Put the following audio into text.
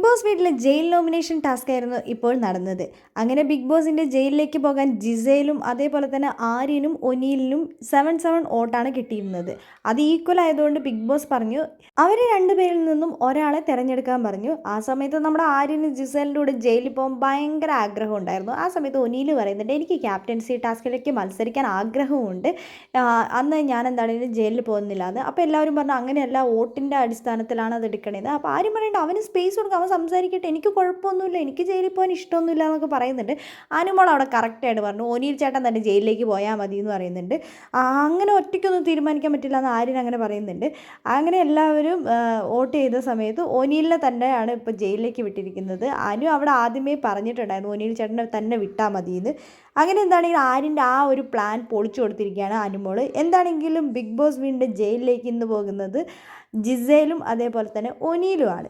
Big boss വീട്ടിലെ jail nomination task ആയിരുന്നു ഇപ്പോൾ നടന്നത്. അങ്ങനെ ബിഗ് ബോസിന്റെ ജയിലിലേക്ക് പോകാൻ ജിസയിലും അതേപോലെ തന്നെ ആര്യനും ഒനീലിനും സെവൻ സെവൻ വോട്ടാണ് കിട്ടിയിരുന്നത്. അത് ഈക്വൽ ആയതുകൊണ്ട് ബിഗ് ബോസ് പറഞ്ഞു അവർ രണ്ടുപേരിൽ നിന്നും ഒരാളെ തിരഞ്ഞെടുക്കാൻ പറഞ്ഞു. ആ സമയത്ത് നമ്മുടെ ആര്യന് ജിസേലിന്റെ കൂടെ ജയിലിൽ പോകാൻ ഭയങ്കര ആഗ്രഹം ഉണ്ടായിരുന്നു. ആ സമയത്ത് ഒനിയിൽ പറയുന്നുണ്ട് എനിക്ക് ക്യാപ്റ്റൻസി ടാസ്കിലേക്ക് മത്സരിക്കാൻ ആഗ്രഹമുണ്ട്. അന്ന് ഞാൻ എന്താണെങ്കിലും ജയിലിൽ പോകുന്നില്ല എന്ന്. അപ്പോൾ എല്ലാവരും പറഞ്ഞു അങ്ങനെയല്ല വോട്ടിന്റെ അടിസ്ഥാനത്തിലാണ് അത് എടുക്കണത് അപ്പോൾ ആരും പറയണ്ട അവന് സ്പേസ് കൊടുക്കുക അവൻ സംസാരിക്കട്ടെ. എനിക്ക് കുഴപ്പമൊന്നുമില്ല. എനിക്ക് ജയിലിൽ പോകാൻ ഇഷ്ടമൊന്നുമില്ല എന്നൊക്കെ പറയുന്നുണ്ട്. അനുമോൾ അവിടെ കറക്റ്റായിട്ട് പറഞ്ഞു. ഓനിയിൽ ചേട്ടൻ തന്നെ ജയിലിലേക്ക് പോയാൽ മതി എന്ന് പറയുന്നുണ്ട്. അങ്ങനെ ഒറ്റയ്ക്കൊന്നും തീരുമാനിക്കാൻ പറ്റില്ല എന്ന് ആര്യൻ അങ്ങനെ പറയുന്നുണ്ട്. അങ്ങനെ എല്ലാവരും വോട്ട് ചെയ്ത സമയത്ത് ഓനിയിലിനെ തന്നെയാണ് ഇപ്പോൾ ജയിലിലേക്ക് വിട്ടിരിക്കുന്നത്. അനു അവിടെ ആദ്യമേ പറഞ്ഞിട്ടുണ്ടായിരുന്നു ഓനിയിൽ ചേട്ടനെ തന്നെ വിട്ടാൽ മതി എന്ന് അങ്ങനെ എന്താണെങ്കിലും ആര്യന്റെ ആ ഒരു പ്ലാൻ പൊളിച്ചു കൊടുത്തിരിക്കുകയാണ് അനുമോൾ എന്താണെങ്കിലും ബിഗ് ബോസ് വീണ്ടും ജയിലിലേക്ക് ഇന്ന് പോകുന്നത് ജിസയിലും അതേപോലെ തന്നെ ഒനീലുമാണ്